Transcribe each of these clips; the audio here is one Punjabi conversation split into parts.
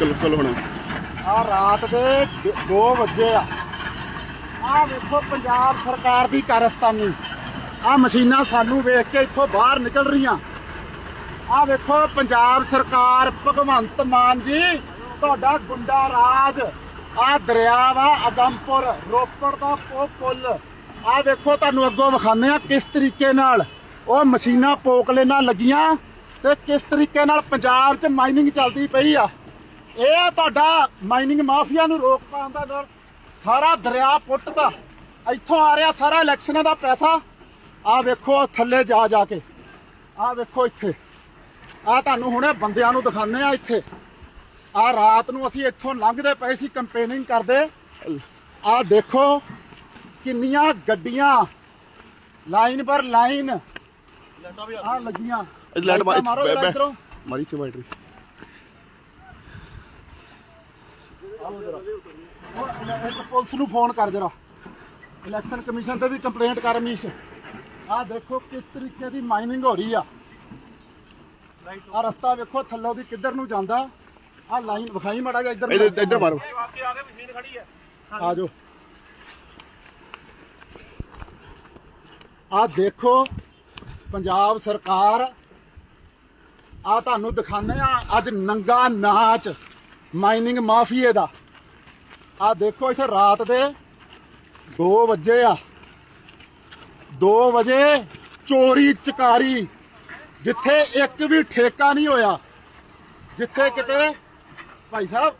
ਚਲੋ ਚਲੋ ਹੁਣ। ਆ ਰਾਤ ਦੇ 2 ਵਜੇ ਆ। ਆ ਵੇਖੋ ਪੰਜਾਬ ਸਰਕਾਰ ਦੀ ਕਾਰਸਤਾਨੀ। ਆ ਮਸ਼ੀਨਾਂ ਸਾਨੂੰ ਵੇਖ ਕੇ ਇੱਥੋਂ ਬਾਹਰ ਨਿਕਲ ਰਹੀਆਂ। ਆ ਵੇਖੋ ਪੰਜਾਬ ਸਰਕਾਰ, ਭਗਵੰਤ ਮਾਨ ਜੀ, ਤੁਹਾਡਾ ਗੁੰਡਾ ਰਾਜ। ਆ ਦਰਿਆ ਵਾ ਅਗੰਮਪੁਰ ਰੋਪੜ ਦਾ ਉਹ ਪੁੱਲ। ਆ ਵੇਖੋ ਤੁਹਾਨੂੰ ਅੱਗੋਂ ਵਿਖਾਉਂਦੇ ਆ ਕਿਸ ਤਰੀਕੇ ਨਾਲ ਉਹ ਮਸ਼ੀਨਾਂ ਪੋਕਲੇ ਨਾਲ ਲੱਗੀਆਂ ਤੇ ਕਿਸ ਤਰੀਕੇ ਨਾਲ ਪੰਜਾਬ 'ਚ ਮਾਈਨਿੰਗ ਚੱਲਦੀ ਪਈ ਆ। ਇਹ ਆ ਤੁਹਾਡਾ ਮਾਈਨਿੰਗ ਮਾਫੀਆ ਨੂੰ ਰੋਕ ਪਾਉਣ ਦਾ ਨਾਲ ਸਾਰਾ ਦਰਿਆ ਪੁੱਟਦਾ ਇੱਥੋਂ ਆ ਰਿਹਾ ਸਾਰਾ ਇਲੈਕਸ਼ਨਾਂ ਦਾ ਪੈਸਾ। ਆ ਵੇਖੋ ਥੱਲੇ ਜਾ ਜਾ ਕੇ। ਆ ਵੇਖੋ ਇੱਥੇ। ਆ ਤੁਹਾਨੂੰ ਹੁਣੇ ਬੰਦਿਆਂ ਨੂੰ ਦਿਖਾਣੇ ਆ ਇੱਥੇ। ਆ ਰਾਤ ਨੂੰ ਅਸੀਂ ਇੱਥੋਂ ਲੰਘਦੇ ਪਏ ਸੀ ਕੰਪੇਨਿੰਗ ਕਰਦੇ। ਆ ਦੇਖੋ ਕਿੰਨੀਆਂ ਗੱਡੀਆਂ। ਲਾਈਨ ਪਰ ਲਾਈਨ ਆ ਲੱਗੀਆਂ। ਲਾਈਟ ਮਾਰੋ ਇੱਧਰੋਂ। ਮਾਰੀ ਤੇ ਬੈਟਰੀ ਉਹ ਇਲੇ- ਇੱਕ ਪੁਲਿਸ ਨੂੰ ਫੋਨ ਕਰ ਜਰਾ। ਇਲੈਕਸ਼ਨ ਕਮਿਸ਼ਨ ਤੇ ਵੀ ਕੰਪਲੇਂਟ ਕਰ ਮੀਸ਼ ਆਹ ਦੇਖੋ ਕਿਸ ਤਰੀਕੇ ਦੀ ਮਾਈਨਿੰਗ ਹੋ ਰਹੀ ਆ। ਆ ਰਸਤਾ ਵੇਖੋ ਥੱਲੋਂ ਦੀ ਕਿੱਧਰ ਨੂੰ ਜਾਂਦਾ। ਆ ਲਾਈਨ ਵਿਖਾਈ ਮਾੜਾ ਜਿਹਾ ਇੱਧਰ। ਇੱਧਰ ਇੱਧਰ ਮਾਰੋ। ਆ ਜਾਓ। ਆ ਦੇਖੋ ਪੰਜਾਬ ਸਰਕਾਰ ਆ ਤੁਹਾਨੂੰ ਦਿਖਾਣੇ ਆ ਅੱਜ ਨੰਗਾ ਨਾਚ ਮਾਈਨਿੰਗ ਮਾਫੀਏ ਦਾ। ਆ ਦੇਖੋ ਇੱਥੇ ਰਾਤ ਦੇ 2 ਵਜੇ ਆ। 2 ਵਜੇ ਚੋਰੀ ਚਕਾਰੀ ਜਿੱਥੇ ਇੱਕ ਵੀ ਠੇਕਾ ਨਹੀਂ ਹੋਇਆ। ਜਿੱਥੇ ਕਿਤੇ ਭਾਈ ਸਾਹਿਬ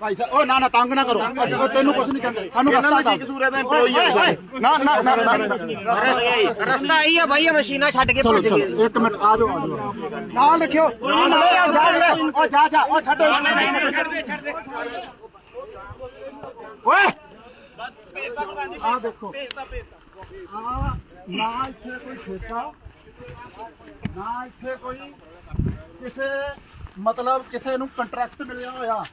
ਭਾਈ ਸਾਹਿਬ ਉਹ ਨਾ ਨਾ ਤੰਗ ਨਾ ਕਰੋ। ਅਸੀਂ ਤੈਨੂੰ ਕੁਝ ਨਹੀਂ ਕਹਿੰਦੇ। ਸਾਨੂੰ ਦਾ ਰਸਤਾ ਕੀ ਕਸੂਰ ਹੈ ਤਾਂ employee ਹੈ ਨਾ ਨਾ ਨਾ ਰਸਤਾ ਆਈ ਆ ਬਾਈ ਇਹ ਮਸ਼ੀਨਾਂ ਛੱਡ ਕੇ ਭੱਜ ਗਏ। ਇੱਕ ਮਿੰਟ ਆ ਜਾਓ ਆ ਜਾਓ। ਨਾਲ ਰੱਖਿਓ। ਜਾ ਜਾ ਉਹ ਜਾ ਜਾ। ਉਹ ਛੱਡੋ। ਆ ਦੇਖੋ। ਆ ਨਾ ਇੱਥੇ ਕੋਈ ਠੇਕਾ ਨਾ ਇੱਥੇ ਕੋਈ ਕਿਸੇ ਮਤਲਬ ਕਿਸੇ ਨੂੰ ਕੰਟਰੈਕਟ ਮਿਲਿਆ ਹੋਇਆ।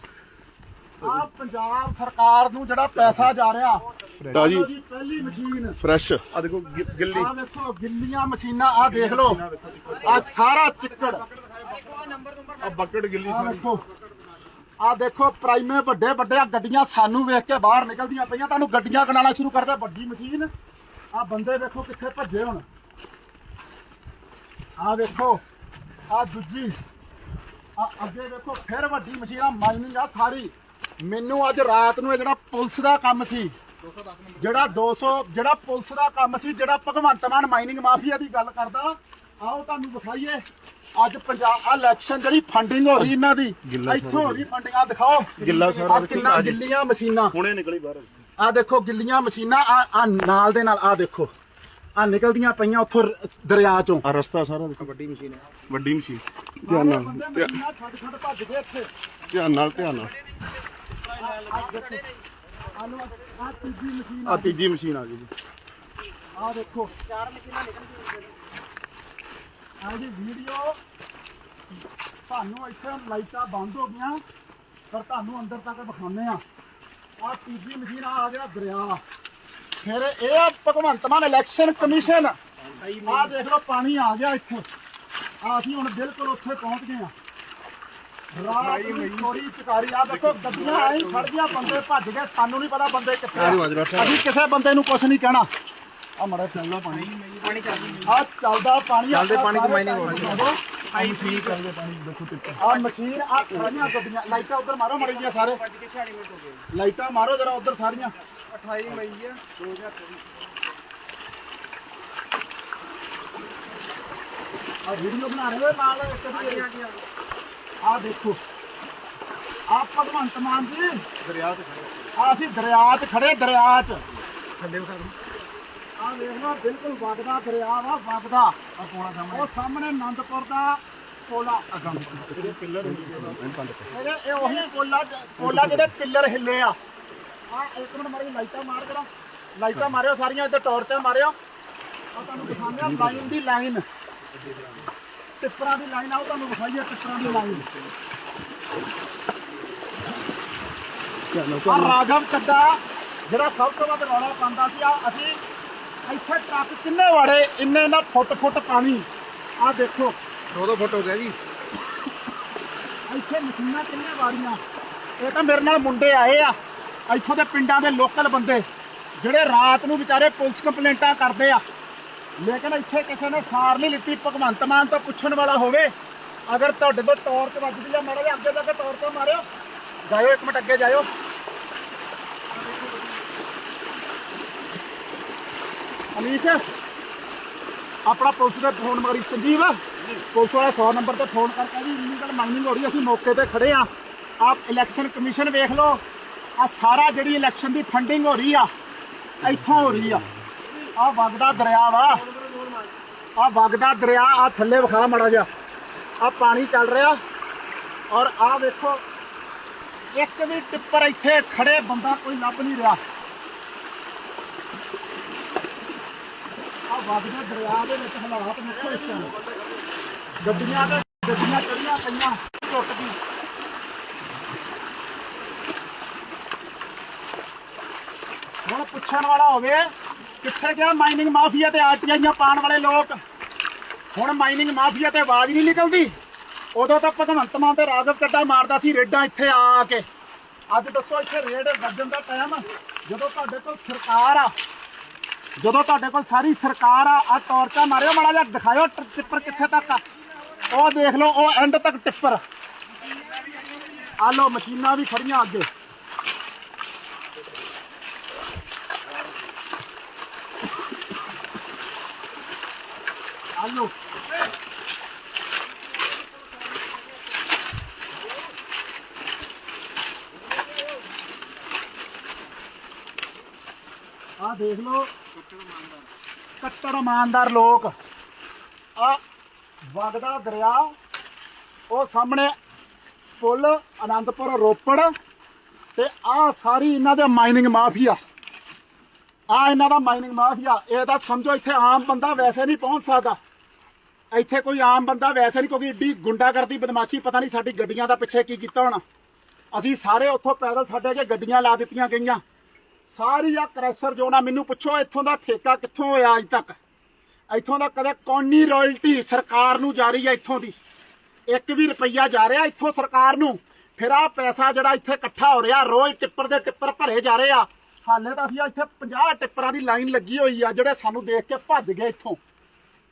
ਆ ਪੰਜਾਬ ਸਰਕਾਰ ਨੂੰ ਜਿਹੜਾ ਪੈਸਾ ਜਾ ਰਿਹਾ ਤਾਜੀ ਉਹਦੀ ਪਹਿਲੀ ਮਸ਼ੀਨ। ਫਰੈਸ਼ ਆ ਦੇਖੋ ਗਿ- ਗਿੱਲੀ। ਆ ਵੇਖੋ ਗਿੱਲੀਆਂ ਮਸ਼ੀਨਾਂ ਆ ਦੇਖ ਲਓ। ਆ ਸਾਰਾ ਚਿੱਕੜ। ਆ ਬੱਕਟ ਗਿੱਲੀ ਆ ਸਾਰੀ। ਵੇਖੋ ਆ ਦੇਖੋ, ਪ੍ਰਾਈਮੇ ਵੱਡੇ ਵੱਡੇ ਆ, ਗੱਡੀਆਂ ਸਾਨੂੰ ਵੇਖ ਕੇ ਬਾਹਰ ਨਿਕਲਦੀਆਂ ਪਈਆਂ। ਤੁਹਾਨੂੰ ਗੱਡੀਆਂ ਕਨਾਲਾ ਸ਼ੁਰੂ ਕਰਦੇ ਵੱਡੀ ਮਸ਼ੀਨ। ਆ ਬੰਦੇ ਵੇਖੋ ਕਿੱਥੇ ਭੱਜੇ ਹੁਣ। ਆ ਵੇਖੋ, ਆ ਦੂਜੀ। ਆ ਅੱਗੇ ਵੇਖੋ, ਫਿਰ ਵੱਡੀ ਮਸ਼ੀਨ, ਆ ਮਾਈਨਿੰਗ ਆ ਸਾਰੀ। ਮੈਨੂੰ ਅੱਜ ਰਾਤ ਨੂੰ ਇਹ ਜਿਹੜਾ ਪੁਲਿਸ ਦਾ ਕੰਮ ਸੀ, ਜਿਹੜਾ 200 ਜਿਹੜਾ ਪੁਲਿਸ ਦਾ ਕੰਮ ਸੀ, ਜਿਹੜਾ ਭਗਵੰਤ ਮਾਨ ਮਾਈਨਿੰਗ ਮਾਫੀਆ ਦੀ ਗੱਲ ਕਰਦਾ ਆਓ ਤੁਹਾਨੂੰ ਵਿਖਾਈਏ। ਅੱਜ ਪੰਜਾਬ ਆ ਇਲੈਕਸ਼ਨ ਜਿਹੜੀ ਫੰਡਿੰਗ ਹੋ ਰਹੀ ਇਹਨਾਂ ਦੀ। ਇੱਥੋਂ ਹੋ ਰਹੀ ਫੰਡਿੰਗ ਆ ਦਿਖਾਓ। ਗਿੱਲਾ ਸਾਰਾ ਆਹ ਕਿੰਨਾ ਗਿੱਲੀਆਂ ਮਸ਼ੀਨਾਂ। ਹੁਣੇ ਨਿਕਲੀ ਬਾਹਰ। ਆ ਦੇਖੋ ਗਿੱਲੀਆਂ ਮਸ਼ੀਨਾਂ ਆ ਆ ਨਾਲ ਦੇ ਨਾਲ ਆ ਦੇਖੋ। ਆ ਨਿਕਲਦੀਆਂ ਪਈਆਂ ਉੱਥੋਂ ਦਰਿਆ ਚੋਂ। ਆ ਰਸਤਾ ਸਾਰਾ ਦੇਖੋ। ਵੱਡੀ ਮਸ਼ੀਨ ਹੈ। ਵੱਡੀ ਮਸ਼ੀਨ। ਧਿਆਨ ਨਾਲ ਛੱਡ ਛੱਡ ਭੱਜ ਗਏ ਇੱਥੇ। ਧਿਆਨ ਨਾਲ ਧਿਆਨ ਨਾਲ। ਆ ਆ ਤੀਜੀ ਮਸ਼ੀਨ ਆ ਤੀਜੀ ਮਸ਼ੀਨ ਆ ਗਈ ਜੀ। ਆ ਦੇਖੋ। ਚਾਰ ਮਸ਼ੀਨਾਂ ਆ ਜੀ ਵੀਡੀਓ ਤੁਹਾਨੂੰ ਇੱਥੇ ਲਾਈਟਾਂ ਬੰਦ ਹੋ ਗਈਆਂ ਪਰ ਤੁਹਾਨੂੰ ਅੰਦਰ ਤੱਕ ਦਿਖਾਉਂਦੇ ਆ ਆ ਤੀਜੀ ਮਸ਼ੀਨ ਆ ਗਿਆ ਦਰਿਆ। ਫਿਰ ਇਹ ਆ ਭਗਵੰਤ ਮਾਨ ਇਲੈਕਸ਼ਨ ਕਮਿਸ਼ਨ ਆ ਦੇਖ ਲਓ ਪਾਣੀ ਆ ਗਿਆ ਇੱਥੇ। ਆ ਅਸੀਂ ਹੁਣ ਬਿਲਕੁਲ ਉੱਥੇ ਪਹੁੰਚ ਗਏ ਆ ਰਾਤ ਨੂੰ ਚੋਰੀ ਚਕਾਰੀ ਆ ਦੇਖੋ ਗੱਡੀਆਂ ਆਈ ਖੜ ਗਿਆ ਬੰਦੇ ਭੱਜ ਗਏ। ਸਾਨੂੰ ਨਹੀਂ ਪਤਾ ਬੰਦੇ ਕਿੱਥੇ ਆ। ਅਸੀਂ ਕਿਸੇ ਬੰਦੇ ਨੂੰ ਕੁਝ ਨਹੀਂ ਕਹਿਣਾ। ਆ ਮੜਾ ਚੱਲਦਾ ਪਾਣੀ। ਪਾਣੀ ਚੱਲ ਆ ਚੱਲਦਾ ਪਾਣੀ ਚੱਲਦੇ ਪਾਣੀ ਚ mining ਹੋ ਰਹੀ ਹੈ। ਆਈ ਮਸ਼ੀਨ ਚੱਲਦੇ ਪਾਣੀ ਦੇਖੋ ਕਿੱਥੇ। ਆ ਮਸ਼ੀਨ ਆ ਖੜੀਆਂ ਗੱਡੀਆਂ। ਲਾਈਟਾਂ ਉਧਰ ਮਾਰੋ ਮੜੀ ਜੀਆਂ ਸਾਰੇ। ਕੇ 46 ਮਿੰਟ ਹੋ ਗਏ ਲਾਈਟਾਂ ਮਾਰੋ ਜਰਾ ਉਧਰ ਸਾਰੀਆਂ। 28 ਮਈ ਆ 2023 ਆ ਵੀਡੀਓ ਬਣਾ ਰਹੇ ਹੋ ਨਾਲ ਇੱਕ ਆ ਦੇਖੋ। ਆ ਭਗਵੰਤ ਮਾਨ ਜੀ। ਦਰਿਆ ਤੇ ਆ ਅਸੀਂ ਦਰਿਆ 'ਚ ਖੜੇ ਦਰਿਆ 'ਚ। ਥੱਲੇ ਵਿਖਾ ਆ ਵੇਖ ਲਓ ਬਿਲਕੁਲ ਵਗਦਾ ਦਰਿਆ ਵਾ ਵਗਦਾ ਆ ਪੋਲਾ ਸਾਹਮਣੇ। ਉਹ ਸਾਹਮਣੇ ਆਨੰਦਪੁਰ ਦਾ ਪੋਲਾ ਅਗੰਮ ਇਹ ਇਹ ਉਹੀ ਪੋਲਾ ਜ- ਪੋਲਾ ਜਿਹਦੇ ਪਿੱਲਰ ਹਿੱਲੇ ਆ। ਆ ਇੱਕ ਮਿੰਟ ਮਾਰੀ ਲਾਈਟਾਂ ਮਾਰ ਕਰਾ। ਲਾਈਟਾਂ ਮਾਰਿਓ ਸਾਰੀਆਂ ਇੱਧਰ ਟਾਰਚਾਂ ਮਾਰਿਓ। ਆ ਤੁਹਾਨੂੰ ਦਿਖਾਉਂਦੇ ਆ ਲਾਈਨ ਦੀ ਲਾਈਨ। ਟਿੱਪਰਾਂ ਦੀ ਲਾਈਨ ਆਓ ਤੁਹਾਨੂੰ ਵਿਖਾਈਏ ਟਿੱਪਰਾਂ ਦੀ ਲਾਈਨ। ਆ ਰਾਘਵ ਚੱਡਾ ਜਿਹੜਾ ਸਭ ਤੋਂ ਵੱਧ ਰੌਲਾ ਪਾਉਂਦਾ ਸੀ ਆ ਅਸੀਂ ਇੱਥੇ ਟਰੱਕ ਕਿੰਨੇ ਵੜੇ? ਇੰਨੇ ਨਾ ਫੁੱਟ ਫੁੱਟ ਪਾਣੀ। ਆ ਦੇਖੋ। ਦੋ ਦੋ ਫੁੱਟ ਹੋ ਗਿਆ ਜੀ। ਇੱਥੇ ਮਸ਼ੀਨਾਂ ਕਿੰਨੇ ਵਾਰੀਆਂ ਇਹ ਤਾਂ ਮੇਰੇ ਨਾਲ ਮੁੰਡੇ ਆਏ ਆ। ਇੱਥੋਂ ਦੇ ਪਿੰਡਾਂ ਦੇ ਲੋਕਲ ਬੰਦੇ ਜਿਹੜੇ ਰਾਤ ਨੂੰ ਵਿਚਾਰੇ ਪੁਲਿਸ ਕੰਪਲੇਂਟਾਂ ਕਰਦੇ ਆ। ਲੇਕਿਨ ਇੱਥੇ ਕਿਸੇ ਨੇ ਸਾਰ ਨਹੀਂ ਲਿੱਤੀ। ਭਗਵੰਤ ਮਾਨ ਤੋਂ ਪੁੱਛਣ ਵਾਲਾ ਹੋਵੇ। ਅਗਰ ਤੁਹਾਡੇ ਤੋਂ ਟੌਰਚ ਵੱਜਦੀ ਆ ਮਾੜਾ ਜਿਹਾ ਅੱਗੇ ਜਾ ਕੇ ਟੌਰਚ ਮਾਰਿਓ। ਜਾਇਓ ਇੱਕ ਮਿੰਟ ਅੱਗੇ ਜਾਇਓ। ਅਨੀਸ਼ ਆਪਣਾ ਪੁਲਿਸ ਦੇ ਫੋਨ ਮਾਰੀ ਸੰਜੀਵ। ਪੁਲਿਸ ਵਾਲਾ 100 ਨੰਬਰ ਤੇ ਫੋਨ ਕਰਕੇ ਜੀ ਇਲੀਗਲ ਮਾਈਨਿੰਗ ਹੋ ਰਹੀ ਅਸੀਂ ਮੌਕੇ ਤੇ ਖੜੇ ਆ ਆਪ ਇਲੈਕਸ਼ਨ ਕਮਿਸ਼ਨ ਵੇਖ ਲਓ ਆ ਸਾਰਾ ਜਿਹੜੀ ਇਲੈਕਸ਼ਨ ਦੀ ਫੰਡਿੰਗ ਹੋ ਰਹੀ ਆ ਇੱਥੋਂ ਹੋ ਰਹੀ ਆ। ਆ ਵਗਦਾ ਦਰਿਆ ਵਾ। ਆ ਵਗਦਾ ਦਰਿਆ ਆ ਥੱਲੇ ਵਿਖਾ ਮੜਾ ਜਾ ਆ ਪਾਣੀ ਚੱਲ ਰਿਹਾ। ਔਰ ਆ ਵੇਖੋ ਇੱਕ ਵੀ ਟਿੱਪਰ ਇੱਥੇ ਖੜੇ ਬੰਦਾ ਕੋਈ ਲੱਭ ਨਹੀਂ ਰਿਹਾ। ਆ ਵਗਦੇ ਦਰਿਆ ਦੇ ਵਿੱਚ ਹਾਲਾਤ ਵੇਖੋ ਇਸ ਟਾਈਮ ਗੱਡੀਆਂ ਤੇ ਗੱਡੀਆਂ ਚੜੀਆਂ ਪਈਆਂ, ਟੁੱਟ ਗਈ। ਹੁਣ ਪੁੱਛਣ ਵਾਲਾ ਹੋਵੇ, ਕਿੱਥੇ ਗਿਆ ਮਾਈਨਿੰਗ ਮਾਫੀਆ ਤੇ ਆਰਟੀਆਈਆਂ ਪਾਣ ਵਾਲੇ ਲੋਕ? ਹੁਣ ਮਾਈਨਿੰਗ ਮਾਫੀਆ ਤੇ ਆਵਾਜ਼ ਨਹੀਂ ਨਿਕਲਦੀ। ਉਦੋਂ ਤਾਂ ਭਗਵੰਤ ਮਾਨ ਤੇ ਰਾਘਵ ਚੱਡਾ ਮਾਰਦਾ ਸੀ, ਰੇਡਾਂ ਇੱਥੇ ਆ ਕੇ। ਅੱਜ ਦੱਸੋ, ਇੱਥੇ ਰੇਡ ਵੱਜਣ ਦਾ ਟਾਈਮ ਜਦੋਂ ਤੁਹਾਡੇ ਕੋਲ ਸਰਕਾਰ ਆ ਜਦੋਂ ਤੁਹਾਡੇ ਕੋਲ ਸਾਰੀ ਸਰਕਾਰ ਆ ਆ ਟਾਰਚਾ ਮਾਰਿਓ, ਮਾੜਾ ਜਿਹਾ ਦਿਖਾਇਓ ਟ- ਟਿੱਪਰ ਕਿੱਥੇ ਤੱਕ ਆ। ਉਹ ਦੇਖ ਲਓ, ਉਹ ਐਂਡ ਤੱਕ ਟਿੱਪਰ। ਆ ਲਓ, ਮਸ਼ੀਨਾਂ ਵੀ ਖੜੀਆਂ ਅੱਗੇ। ਆ ਲਓ। ਆ ਦੇਖ ਲਓ। ਕੱਟੜ ਇਮਾਨਦਾਰ ਲੋਕ। ਆ ਵਗਦਾ ਦਰਿਆ, ਉਹ ਸਾਹਮਣੇ ਪੁਲ ਆਨੰਦਪੁਰ ਰੋਪੜ, ਤੇ ਆ ਸਾਰੀ ਇਹਨਾਂ ਦੇ ਮਾਈਨਿੰਗ ਮਾਫੀਆ। ਆ ਇਹਨਾਂ ਦਾ ਮਾਈਨਿੰਗ ਮਾਫੀਆ। ਇਹ ਤਾਂ ਸਮਝੋ ਇੱਥੇ ਆਮ ਬੰਦਾ ਵੈਸੇ ਨਹੀਂ ਪਹੁੰਚ ਸਕਦਾ। ਇੱਥੇ ਕੋਈ ਆਮ ਬੰਦਾ ਵੈਸੇ ਨਹੀਂ, ਕਿਉਂਕਿ ਏਡੀ ਗੁੰਡਾਗਰਦੀ, ਬਦਮਾਸ਼ੀ, ਪਤਾ ਨਹੀਂ ਸਾਡੀ ਗੱਡੀਆਂ ਦਾ ਪਿੱਛੇ ਕੀ ਕੀਤਾ ਹੋਣਾ। ਅਸੀਂ ਸਾਰੇ ਉੱਥੋਂ ਪੈਦਲ ਸਾਡੇ ਅੱਗੇ ਗੱਡੀਆਂ ਲਾ ਦਿੱਤੀਆਂ ਗਈਆਂ। ਸਾਰੀ ਆ ਕ੍ਰੈਸ਼ਰ ਜੋ ਮੈਨੂੰ ਪੁੱਛੋ, ਇੱਥੋਂ ਦਾ ਠੇਕਾ ਕਿੱਥੋਂ ਹੋਇਆ ਅੱਜ ਤੱਕ? ਇੱਥੋਂ ਦਾ ਕਦੇ ਕੌਣੀ ਰਾਇਲਟੀ ਸਰਕਾਰ ਨੂੰ ਜਾਰੀ ਹੈ ਇੱਥੋਂ ਦੀ? ਇੱਕ ਵੀ ਰੁਪਈਆ ਜਾ ਰਿਹਾ ਇੱਥੋਂ ਸਰਕਾਰ ਨੂੰ। ਫਿਰ ਆ ਪੈਸਾ ਜਿਹੜਾ ਇੱਥੇ ਇਕੱਠਾ ਹੋ ਰਿਹਾ, ਰੋਜ਼ ਟਿੱਪਰ ਦੇ ਟਿੱਪਰ ਭਰੇ ਜਾ ਰਹੇ ਆ। ਹਾਲੇ ਤਾਂ ਅਸੀਂ ਇੱਥੇ 50 ਟਿੱਪਰਾਂ ਦੀ ਲਾਈਨ ਲੱਗੀ ਹੋਈ ਆ, ਜਿਹੜੇ ਸਾਨੂੰ ਦੇਖ ਕੇ ਭੱਜ ਗਏ ਇੱਥੋਂ।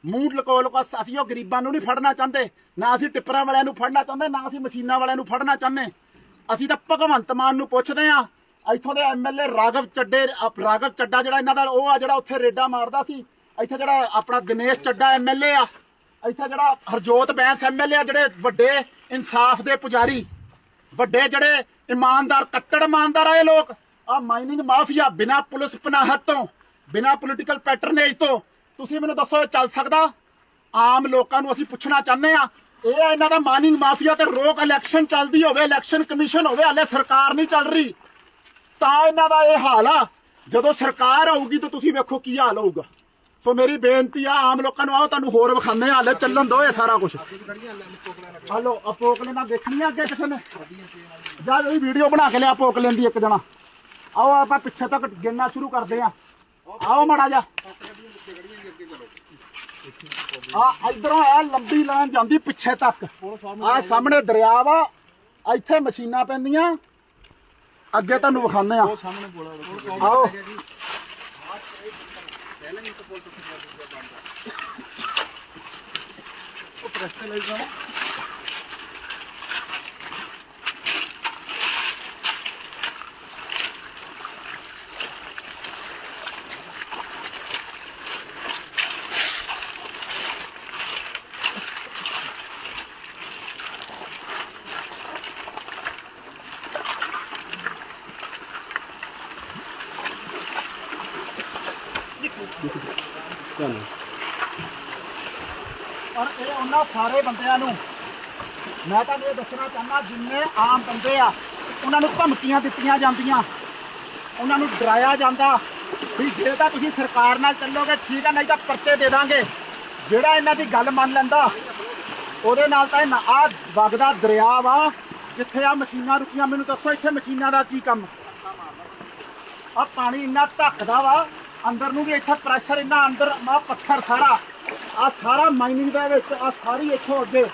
ਮੂੰਹ ਲਕੋ ਲਕੋ ਅਸੀਂ ਉਹ ਗਰੀਬਾਂ ਨੂੰ ਨਹੀਂ ਫੜਨਾ ਚਾਹੁੰਦੇ। ਨਾ ਅਸੀਂ ਟਿੱਪਰਾਂ ਵਾਲਿਆਂ ਨੂੰ ਫੜਨਾ ਚਾਹੁੰਦੇ, ਨਾ ਅਸੀਂ ਮਸ਼ੀਨਾਂ ਵਾਲਿਆਂ ਨੂੰ ਫੜਨਾ ਚਾਹੁੰਦੇ। ਅਸੀਂ ਤਾਂ ਭਗਵੰਤ ਮਾਨ ਨੂੰ ਪੁੱਛਦੇ ਆ ਇੱਥੋਂ ਦੇ ਐਮਐਲਏ ਰਾਘਵ ਚੱਡੇ ਰਾਘਵ ਚੱਡਾ ਜਿਹੜਾ ਇਹਨਾਂ ਦਾ, ਉਹ ਆ ਜਿਹੜਾ ਉੱਥੇ ਰੇਡਾ ਮਾਰਦਾ ਸੀ। ਇੱਥੇ ਜਿਹੜਾ ਆਪਣਾ ਦਿਨੇਸ਼ ਚੱਡਾ ਐਮਐਲਏ ਆ। ਇੱਥੇ ਜਿਹੜਾ ਹਰਜੋਤ ਬੈਂਸ ਐਮਐਲਏ ਆ, ਜਿਹੜੇ ਵੱਡੇ ਇਨਸਾਫ ਦੇ ਪੁਜਾਰੀ। ਵੱਡੇ ਜਿਹੜੇ ਇਮਾਨਦਾਰ, ਕੱਟੜ ਇਮਾਨਦਾਰ ਆ ਲੋਕ। ਆ ਮਾਈਨਿੰਗ ਮਾਫੀਆ ਬਿਨਾ ਪੁਲਿਸ ਪਨਾਹਤ ਤੋਂ, ਬਿਨਾ ਪੋਲੀਟੀਕਲ ਪੈਟਰਨੇਜ ਤੋਂ। ਤੁਸੀਂ ਮੈਨੂੰ ਦੱਸੋ, ਇਹ ਚੱਲ ਸਕਦਾ? ਆਮ ਲੋਕਾਂ ਨੂੰ ਅਸੀਂ ਪੁੱਛਣਾ ਚਾਹੁੰਦੇ ਆ ਇਹ ਆ ਇਹਨਾਂ ਦਾ ਮਾਈਨਿੰਗ ਮਾਫੀਆ ਤੇ ਰੋਕ ਇਲੈਕਸ਼ਨ ਚੱਲਦੀ ਹੋਵੇ ਇਲੈਕਸ਼ਨ ਕਮਿਸ਼ਨ ਹੋਵੇ, ਹਾਲੇ ਸਰਕਾਰ ਨਹੀਂ ਚੱਲ ਰਹੀ। ਤਾਂ ਇਹਨਾਂ ਦਾ ਇਹ ਹਾਲ ਆ, ਜਦੋਂ ਸਰਕਾਰ ਆਊਗੀ ਤਾਂ ਤੁਸੀਂ ਵੇਖੋ ਕੀ ਹਾਲ ਹੋਊਗਾ। ਸੋ ਮੇਰੀ ਬੇਨਤੀ ਆ, ਆਮ ਲੋਕਾਂ ਨੂੰ ਆਓ, ਤੁਹਾਨੂੰ ਹੋਰ ਵਿਖਾਉਂਦੇ ਆ ਹਾਲੇ ਚੱਲਣ ਦੋ ਇਹ ਸਾਰਾ ਕੁਝ ਹਲੋ ਆ ਪੋਕਲੇ ਨਾਲ ਦੇਖਣੀ ਆ ਅੱਗੇ ਕਿਸੇ ਨੇ? ਜਾ, ਇਹ ਵੀਡੀਓ ਬਣਾ ਕੇ ਲਿਆ ਪੋਕ ਲੈਂਦੀ ਇੱਕ ਜਣਾ। ਆਓ, ਆਪਾਂ ਪਿੱਛੇ ਤੱਕ ਗਿਣਨਾ ਸ਼ੁਰੂ ਕਰਦੇ ਆ ਆਓ ਮਾੜਾ ਜਾ ਆ ਇਧਰੋਂ ਆ ਲੰਬੀ ਲਾਈਨ ਜਾਂਦੀ ਪਿੱਛੇ ਤੱਕ। ਆ ਸਾਹਮਣੇ ਦਰਿਆ ਵਾ, ਇੱਥੇ ਮਸ਼ੀਨਾਂ ਪੈਂਦੀਆਂ। ਅੱਗੇ ਤੁਹਾਨੂੰ ਵਿਖਾਉਂਦੇ ਆ ਆਓ। ਔਰ ਇਹ ਉਹਨਾਂ ਸਾਰੇ ਬੰਦਿਆਂ ਨੂੰ। ਮੈਂ ਤਾਂ ਇਹ ਦੱਸਣਾ ਚਾਹੁੰਦਾ, ਜਿੰਨੇ ਆਮ ਬੰਦੇ ਆ, ਉਹਨਾਂ ਨੂੰ ਧਮਕੀਆਂ ਦਿੱਤੀਆਂ ਜਾਂਦੀਆਂ। ਉਹਨਾਂ ਨੂੰ ਡਰਾਇਆ ਜਾਂਦਾ ਵੀ ਜੇ ਤਾਂ ਤੁਸੀਂ ਸਰਕਾਰ ਨਾਲ ਚੱਲੋਗੇ, ਠੀਕ ਆ, ਨਹੀਂ ਤਾਂ ਪਰਚੇ ਦੇ ਦਾਂਗੇ। ਜਿਹੜਾ ਇਹਨਾਂ ਦੀ ਗੱਲ ਮੰਨ ਲੈਂਦਾ, ਉਹਦੇ ਨਾਲ ਤਾਂ ਇਹ ਆ ਵਗਦਾ ਦਰਿਆ ਵਾ, ਜਿੱਥੇ ਆ ਮਸ਼ੀਨਾਂ ਰੁਕੀਆਂ। ਮੈਨੂੰ ਦੱਸੋ, ਇੱਥੇ ਮਸ਼ੀਨਾਂ ਦਾ ਕੀ ਕੰਮ? ਆ ਪਾਣੀ ਇੰਨਾ ਧੱਕਦਾ ਵਾ, ਅੰਦਰ ਨੂੰ ਵੀ ਇੱਥੇ ਪ੍ਰੈਸ਼ਰ ਇੰਨਾ, ਅੰਦਰ ਆ ਪੱਥਰ ਸਾਰਾ। ਆ ਸਾਰਾ ਮਾਈਨਿੰਗ ਦੇ ਵਿੱਚ, ਆ ਸਾਰੀ ਇੱਥੋਂ ਅੱਗੇ।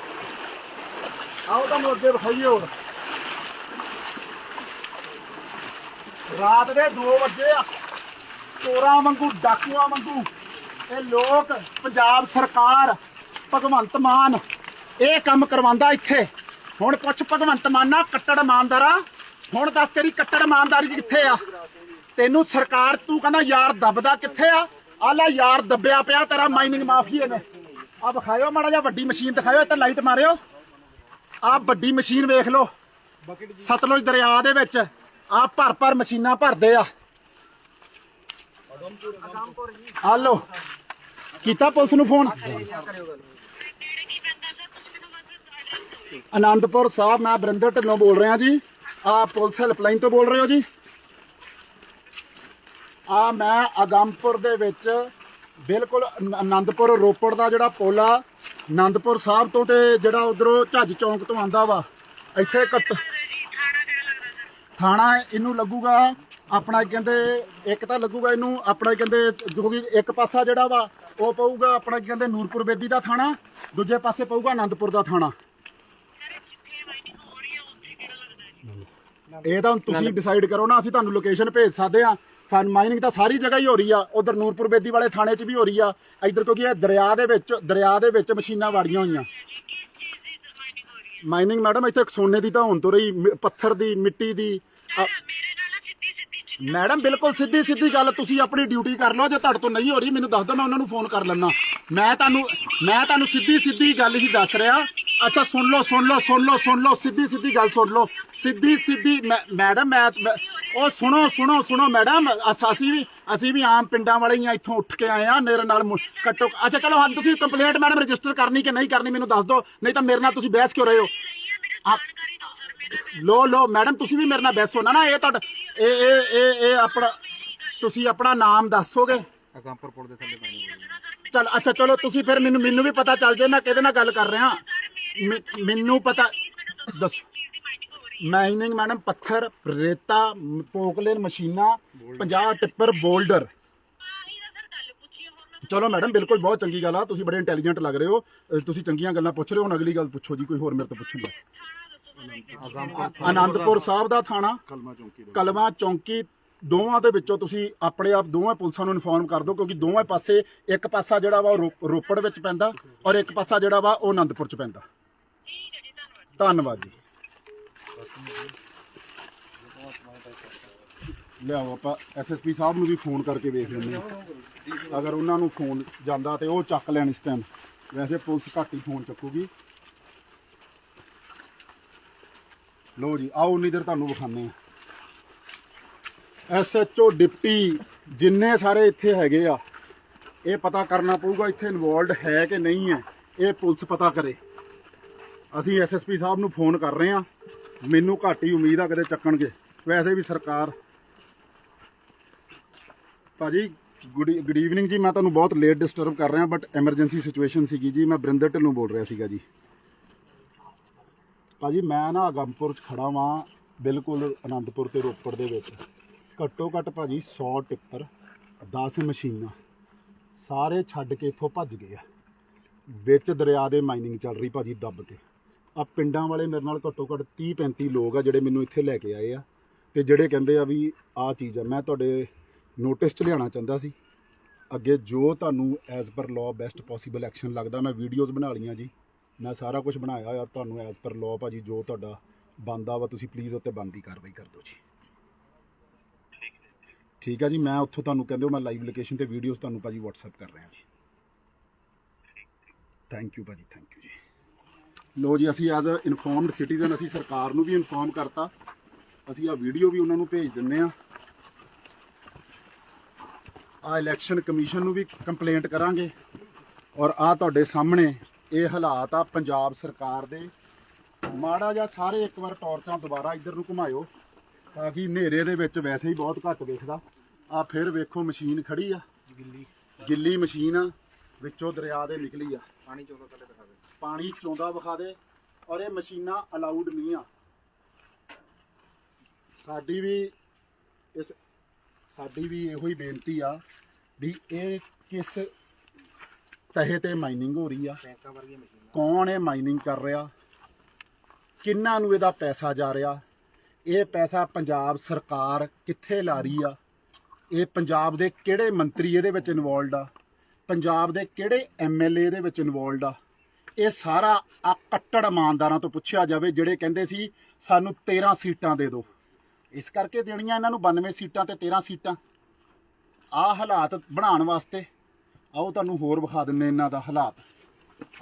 ਆਓ ਤੁਹਾਨੂੰ ਅੱਗੇ ਵਿਖਾਈਏ ਹੋਰ। ਰਾਤ ਦੇ 2 ਵਜੇ ਚੋਰਾਂ ਵਾਂਗੂ, ਡਾਕੂਆਂ ਵਾਂਗੂ। ਇਹ ਲੋਕ, ਪੰਜਾਬ ਸਰਕਾਰ, ਭਗਵੰਤ ਮਾਨ, ਇਹ ਕੰਮ ਕਰਵਾਉਂਦਾ ਇੱਥੇ। ਹੁਣ ਪੁੱਛ ਭਗਵੰਤ ਮਾਨਾ ਕੱਟੜ ਇਮਾਨਦਾਰਾ। ਹੁਣ ਦੱਸ ਤੇਰੀ ਕੱਟੜ ਇਮਾਨਦਾਰੀ ਕਿੱਥੇ ਆ? ਤੈਨੂੰ ਸਰਕਾਰ, ਤੂੰ ਕਹਿੰਦਾ ਯਾਰ ਦੱਬਦਾ ਕਿੱਥੇ ਆ? ਆਲਾ ਯਾਰ ਦੱਬਿਆ ਪਿਆ ਤੇਰਾ ਮਾਈਨਿੰਗ ਮਾਫੀਏ ਨੇ। ਆ ਵਿਖਾਇਓ ਮਾੜਾ ਜਿਹਾ, ਵੱਡੀ ਮਸ਼ੀਨ ਦਿਖਾਇਓ ਇੱਥੇ ਲਾਈਟ ਮਾਰਿਓ। ਆ ਵੱਡੀ ਮਸ਼ੀਨ ਵੇਖ ਲਓ, ਸਤਲੁਜ ਦਰਿਆ ਦੇ ਵਿੱਚ। ਆ ਭਰ ਭਰ ਮਸ਼ੀਨਾਂ ਭਰਦੇ ਆ। ਹਲੋ ਕੀਤਾ ਪੁਲਿਸ ਨੂੰ ਫੋਨ? ਆਨੰਦਪੁਰ ਸਾਹਿਬ, ਮੈਂ ਬਰਿੰਦਰ ਢਿੱਲੋਂ ਬੋਲ ਰਿਹਾ ਜੀ। ਆ ਪੁਲਿਸ ਹੈਲਪਲਾਈਨ ਤੋਂ ਬੋਲ ਰਹੇ ਹੋ ਜੀ। ਆ ਮੈਂ ਆਗਮਪੁਰ ਦੇ ਵਿੱਚ ਬਿਲਕੁਲ ਆਨ- ਆਨੰਦਪੁਰ ਰੋਪੜ ਦਾ ਜਿਹੜਾ ਪੁਲ ਆ ਆਨੰਦਪੁਰ ਸਾਹਿਬ ਤੋਂ ਤੇ ਜਿਹੜਾ ਉਧਰੋਂ ਝੱਜ ਚੌਂਕ ਤੋਂ ਆਂਦਾ ਵਾ ਇੱਥੇ ਕੱਟ ਥਾਣਾ ਇਹਨੂੰ ਲੱਗੂਗਾ ਆਪਣਾ ਕਹਿੰਦੇ ਇੱਕ ਤਾਂ ਲੱਗੂਗਾ ਇਹਨੂੰ ਆਪਣਾ ਕਹਿੰਦੇ ਕਿਉਂਕਿ ਇੱਕ ਪਾਸਾ ਜਿਹੜਾ ਵਾ ਉਹ ਪਊਗਾ ਆਪਣਾ ਕਹਿੰਦੇ ਨੂਰਪੁਰ ਬੇਦੀ ਦਾ ਥਾਣਾ ਦੂਜੇ ਪਾਸੇ ਪਊਗਾ ਆਨੰਦਪੁਰ ਦਾ ਥਾਣਾ। ਇਹ ਤਾਂ ਤੁਸੀਂ ਡਿਸਾਈਡ ਕਰੋ ਨਾ ਅਸੀਂ ਤੁਹਾਨੂੰ ਲੋਕੇਸ਼ਨ ਭੇਜ ਸਕਦੇ ਆ ਸਾਨੂੰ ਮਾਈਨਿੰਗ ਤਾਂ ਸਾਰੀ ਜਗ੍ਹਾ ਹੀ ਹੋ ਰਹੀ ਆ, ਉਧਰ ਨੂਰਪੁਰ ਬੇਦੀ ਵਾਲੇ ਥਾਣੇ 'ਚ ਵੀ ਹੋ ਰਹੀ ਆ। ਇੱਧਰ ਕਿਉਂਕਿ ਇਹ ਦਰਿਆ ਦੇ ਵਿੱਚ, ਦਰਿਆ ਦੇ ਵਿੱਚ ਮਸ਼ੀਨਾਂ ਵਾੜੀਆਂ ਹੋਈਆਂ। ਮਾਈਨਿੰਗ ਮੈਡਮ, ਇੱਥੇ ਸੋਨੇ ਦੀ ਤਾਂ ਹੁਣ ਤੋਂ ਰਹੀ ਪੱਥਰ ਦੀ, ਮਿੱਟੀ ਦੀ। ਮੈਡਮ, ਬਿਲਕੁਲ ਸਿੱਧੀ ਸਿੱਧੀ ਗੱਲ, ਤੁਸੀਂ ਆਪਣੀ ਡਿਊਟੀ ਕਰ ਲਓ, ਜੇ ਤੁਹਾਡੇ ਤੋਂ ਨਹੀਂ ਹੋ ਰਹੀ, ਮੈਨੂੰ ਦੱਸ ਦਿਓ, ਮੈਂ ਉਹਨਾਂ ਨੂੰ ਫੋਨ ਕਰ ਲੈਣਾ ਮੈਂ ਤੁਹਾਨੂੰ ਮੈਂ ਤੁਹਾਨੂੰ ਸਿੱਧੀ ਸਿੱਧੀ ਗੱਲ ਹੀ ਦੱਸ ਰਿਹਾ। ਅੱਛਾ, ਸੁਣ ਲਓ ਸੁਣ ਲਓ ਸੁਣ ਲਓ ਸੁਣ ਲਓ ਸਿੱਧੀ ਸਿੱਧੀ ਗੱਲ ਸੁਣ ਲਓ। ਸਿੱਧੀ ਸਿੱਧੀ ਮੈਂ- ਮੈਡਮ, ਮੈਂ, ਮੈਂ- ਉਹ ਸੁਣੋ ਸੁਣੋ ਸੁਣੋ ਮੈਡਮ ਅਸ- ਅਸੀਂ ਵੀ ਅਸੀਂ ਵੀ ਆਮ ਪਿੰਡਾਂ ਵਾਲੇ ਹੀ ਆ ਇੱਥੋਂ ਉੱਠ ਕੇ ਆਏ ਆ ਮੇਰੇ ਨਾਲ ਮੁ- ਕੱਟੋ ਅੱਛਾ ਚਲੋ ਹਾਂ ਤੁਸੀਂ ਕੰਪਲੇਂਟ ਮੈਡਮ ਰਜਿਸਟਰ ਕਰਨੀ ਕਿ ਨਹੀਂ ਕਰਨੀ ਮੈਨੂੰ ਦੱਸ ਦਿਓ ਨਹੀਂ ਤਾਂ ਮੇਰੇ ਨਾਲ ਤੁਸੀਂ ਬਹਿਸ ਕਿਉਂ ਰਹੇ ਹੋ? ਲੋ ਲੋ ਮੈਡਮ ਤੁਸੀਂ ਵੀ ਮੇਰੇ ਨਾਲ ਬੈਸੋ ਨਾ ਨਾ ਇਹ ਤੁਹਾਡਾ ਇਹ ਇਹ ਇਹ ਇਹ ਆਪਣਾ ਤੁਸੀਂ ਆਪਣਾ ਨਾਮ ਦੱਸੋਗੇ? ਅਗੰਪੁਰ ਪੁਲ ਦੇ ਥੱਲੇ ਪਾਣੀ ਚਲ ਅੱਛਾ ਚਲੋ ਤੁਸੀਂ ਫਿਰ ਮੈਨੂੰ ਮੈਨੂੰ ਵੀ ਪਤਾ ਚੱਲ ਜੇ ਮੈਂ ਕਿਹਦੇ ਨਾਲ ਗੱਲ ਕਰ ਰਿਹਾ। ਮੈਨੂੰ ਪਤਾ ਦੱਸੋ। ਮਾਈਨਿੰਗ ਮੈਡਮ ਪੱਥਰ ਰੇਤਾ ਪੋਕਲੇਨ ਮਸ਼ੀਨਾਂ 50 ਟਿੱਪਰ ਬੋਲਡਰ। ਚਲੋ ਮੈਡਮ ਬਿਲਕੁਲ ਬਹੁਤ ਚੰਗੀ ਗੱਲ ਆ ਤੁਸੀਂ ਬੜੇ ਇੰਟੈਲੀਜੈਂਟ ਲੱਗ ਰਹੇ ਹੋ। ਅ, ਤੁਸੀਂ ਚੰਗੀਆਂ ਗੱਲਾਂ ਪੁੱਛ ਰਹੇ ਹੋ ਹੁਣ ਅਗਲੀ ਗੱਲ ਪੁੱਛੋ ਜੀ ਕੋਈ ਹੋਰ ਮੇਰੇ ਤੋਂ ਪੁੱਛਣ ਆਨੰਦਪੁਰ ਸਾਹਿਬ ਦਾ ਥਾਣਾ ਕਲਮਾ ਚੌਂਕੀ ਦਾ ਕਲਮਾ ਚੌਂਕੀ ਦੋਵਾਂ ਦੇ ਵਿੱਚੋਂ ਤੁਸੀਂ ਆਪਣੇ ਆਪ ਦੋਵਾਂ ਪੁਲਿਸਾਂ ਨੂੰ ਇਨਫੋਰਮ ਕਰ ਦਿਓ ਕਿਉਂਕਿ ਦੋਵੇਂ ਪਾਸੇ ਇੱਕ ਪਾਸਾ ਜਿਹੜਾ ਵਾ ਉਹ ਰੋ- ਰੋਪੜ ਵਿੱਚ ਪੈਂਦਾ ਔਰ ਇੱਕ ਪਾਸਾ ਜਿਹੜਾ ਵਾ ਉਹ ਆਨੰਦਪੁਰ ਚ ਪੈਂਦਾ। ਧੰਨਵਾਦ ਜੀ। ਲਿਆਓ ਆਪਾਂ ਐਸਐਸਪੀ ਸਾਹਿਬ ਨੂੰ ਵੀ ਫੋਨ ਕਰਕੇ ਵੇਖ ਲੈਂਦੇ ਹਾਂ। ਅਗਰ ਉਹਨਾਂ ਨੂੰ ਫੋਨ ਜਾਂਦਾ ਤੇ ਉਹ ਚੱਕ ਲੈਣ ਇਸ ਟਾਈਮ ਵੈਸੇ ਪੁਲਿਸ ਘੱਟ ਹੀ ਫੋਨ ਚੱਕੂਗੀ। ਲੋ ਜੀ, ਆਓ ਉਨੀ ਦੇਰ ਤੁਹਾਨੂੰ ਵਿਖਾਉਂਦੇ ਆ ਐਸਐਚਓ ਡਿਪਟੀ, ਜਿੰਨੇ ਸਾਰੇ ਇੱਥੇ ਹੈਗੇ ਆ, ਇਹ ਪਤਾ ਕਰਨਾ ਪਊਗਾ ਇੱਥੇ ਇਨਵੋਲਡ ਹੈ ਕਿ ਨਹੀਂ ਹੈ। ਇਹ ਪੁਲਿਸ ਪਤਾ ਕਰੇ। ਅਸੀਂ ਐਸਐਸਪੀ ਸਾਹਿਬ ਨੂੰ ਫੋਨ ਕਰ ਰਹੇ ਆ ਮੈਨੂੰ ਘੱਟ ਹੀ ਉਮੀਦ ਆ ਕਦੇ ਚੱਕਣਗੇ। ਵੈਸੇ ਵੀ ਸਰਕਾਰ ਭਾਜੀ, ਗੁੱਡ ਗੁੱਡ ਈਵਨਿੰਗ ਜੀ, ਮੈਂ ਤੁਹਾਨੂੰ ਬਹੁਤ ਲੇਟ ਡਿਸਟਰਬ ਕਰ ਰਿਹਾ ਬਟ ਐਮਰਜੈਂਸੀ ਸਿਚੁਏਸ਼ਨ ਸੀਗੀ ਜੀ। ਮੈਂ ਬਰਿੰਦਰ ਢਿੱਲੋਂ ਬੋਲ ਰਿਹਾ ਸੀਗਾ ਜੀ। ਭਾਜੀ, ਮੈਂ ਨਾ ਆਗਮਪੁਰ ਚ ਖੜਾ ਵਾਂ, ਬਿਲਕੁਲ ਅਨੰਦਪੁਰ ਤੇ ਰੋਪੜ ਦੇ ਵਿੱਚ। ਘੱਟੋ ਘੱਟ ਭਾਜੀ 100 ਟਿੱਪਰ 10 ਮਸ਼ੀਨਾਂ, ਸਾਰੇ ਛੱਡ ਕੇ ਇੱਥੋਂ ਭੱਜ ਗਏ ਆ। ਵਿੱਚ ਦਰਿਆ ਦੇ ਮਾਈਨਿੰਗ ਚੱਲ ਰਹੀ ਭਾਜੀ, ਦੱਬ ਕੇ। ਆ ਪਿੰਡਾਂ ਵਾਲੇ ਮੇਰੇ ਨਾਲ ਘੱਟੋ ਘੱਟ 30 35 ਲੋਕ ਆ ਜਿਹੜੇ ਮੈਨੂੰ ਇੱਥੇ ਲੈ ਕੇ ਆਏ ਆ ਤੇ ਜਿਹੜੇ ਕਹਿੰਦੇ ਆ ਵੀ ਆਹ ਚੀਜ਼ ਆ। ਮੈਂ ਤੁਹਾਡੇ ਨੋਟਿਸ 'ਚ ਲਿਆਉਣਾ ਚਾਹੁੰਦਾ ਸੀ। ਅੱਗੇ ਜੋ ਤੁਹਾਨੂੰ as per law best possible action ਲੱਗਦਾ, ਮੈਂ ਵੀਡੀਓਜ਼ ਬਣਾ ਲਈਆਂ ਜੀ। ਮੈਂ ਸਾਰਾ ਕੁਝ ਬਣਾਇਆ ਹੋਇਆ ਤੁਹਾਨੂੰ ਐਜ਼ ਪਰ ਲਾਅ ਭਾਜੀ ਜੋ ਤੁਹਾਡਾ ਬੰਦਾ ਵਾ, ਤੁਸੀਂ ਪਲੀਜ਼ ਉੱਤੇ ਬੰਦੀ ਕਾਰਵਾਈ ਕਰ ਦਿਓ ਜੀ। ਠੀਕ ਆ ਜੀ, ਮੈਂ ਉੱਥੋਂ ਤੁਹਾਨੂੰ ਕਹਿੰਦੇ ਹੋ, ਮੈਂ ਲਾਈਵ ਲੋਕੇਸ਼ਨ ਤੇ ਵੀਡੀਓਜ਼ ਤੁਹਾਨੂੰ ਭਾਜੀ WhatsApp ਕਰ ਰਿਹਾ ਜੀ। ਥੈਂਕ ਯੂ ਭਾਜੀ ਥੈਂਕ ਯੂ ਜੀ। ਲੋ ਜੀ ਅਸੀਂ ਐਜ਼ ਅ ਇਨਫੋਰਮਡ ਸਿਟੀਜ਼ਨ ਅਸੀਂ ਸਰਕਾਰ ਨੂੰ ਵੀ ਇਨਫੋਰਮ ਕਰਤਾ। ਅਸੀਂ ਆ ਵੀਡੀਓ ਵੀ ਉਹਨਾਂ ਨੂੰ ਭੇਜ ਦਿੰਦੇ ਆ ਆ ਇਲੈਕਸ਼ਨ ਕਮਿਸ਼ਨ ਨੂੰ ਵੀ ਕੰਪਲੇਂਟ ਕਰਾਂਗੇ। ਔਰ ਆ ਤੁਹਾਡੇ ਸਾਹਮਣੇ ਇਹ ਹਾਲਾਤ ਆ ਪੰਜਾਬ ਸਰਕਾਰ ਦੇ। ਮਾੜਾ ਜਿਹਾ ਸਾਰੇ ਇੱਕ ਵਾਰ ਟਾਰਚਾਂ ਦੁਬਾਰਾ ਇੱਧਰ ਨੂੰ ਘੁਮਾਇਓ ਤਾਂ ਕਿ ਹਨੇਰੇ ਦੇ ਵਿੱਚ ਵੈਸੇ ਹੀ ਬਹੁਤ ਘੱਟ ਵੇਖਦਾ। ਆ ਫਿਰ ਵੇਖੋ ਮਸ਼ੀਨ ਖੜੀ ਆ। ਗਿੱਲੀ। ਗਿੱਲੀ ਮਸ਼ੀਨ ਆ। ਵਿੱਚੋਂ ਦਰਿਆ ਦੇ ਨਿਕਲੀ ਆ। ਪਾਣੀ ਚੋਦਾ ਥੱਲੇ ਦਿਖਾ ਦੇ। ਪਾਣੀ ਚੋਂਦਾ ਵਿਖਾ ਦੇ ਔਰ ਇਹ ਮਸ਼ੀਨਾਂ ਅਲਾਉਡ ਨਹੀਂ ਆ। ਸਾਡੀ ਵੀ ਇਸ ਸਾਡੀ ਵੀ ਇਹੋ ਹੀ ਬੇਨਤੀ ਆ ਵੀ ਇਹ ਕਿਸ ਤਹਿ ਤੇ ਮਾਈਨਿੰਗ ਹੋ ਰਹੀ ਆ। ਮਸ਼ੀਨ। ਕੌਣ ਇਹ ਮਾਈਨਿੰਗ ਕਰ ਰਿਹਾ? ਕਿੰਨਾਂ ਨੂੰ ਇਹਦਾ ਪੈਸਾ ਜਾ ਰਿਹਾ? ਇਹ ਪੈਸਾ ਪੰਜਾਬ ਸਰਕਾਰ ਕਿੱਥੇ ਲਾ ਰਹੀ ਆ? ਇਹ ਪੰਜਾਬ ਦੇ ਕਿਹੜੇ ਮੰਤਰੀ ਇਹਦੇ ਵਿੱਚ ਇਨਵੋਲਡ ਆ? ਪੰਜਾਬ ਦੇ ਕਿਹੜੇ ਐਮਐਲਏ ਦੇ ਵਿੱਚ ਇਨਵੋਲਡ ਆ? ਇਹ ਸਾਰਾ ਆ ਕੱਟੜ ਇਮਾਨਦਾਰਾਂ ਤੋਂ ਪੁੱਛਿਆ ਜਾਵੇ, ਜਿਹੜੇ ਕਹਿੰਦੇ ਸੀ, ਸਾਨੂੰ 13 ਸੀਟਾਂ ਦੇ ਦਿਓ। ਇਸ ਕਰਕੇ ਦੇਣੀਆਂ ਇਹਨਾਂ ਨੂੰ 92 ਸੀਟਾਂ ਤੇ 13 ਸੀਟਾਂ। ਆ ਹਾਲਾਤ ਬਣਾਉਣ ਵਾਸਤੇ ਆਓ ਤੁਹਾਨੂੰ ਹੋਰ ਵਿਖਾ ਦਿੰਨੇ ਇਹਨਾਂ ਦਾ ਹਾਲਾਤ।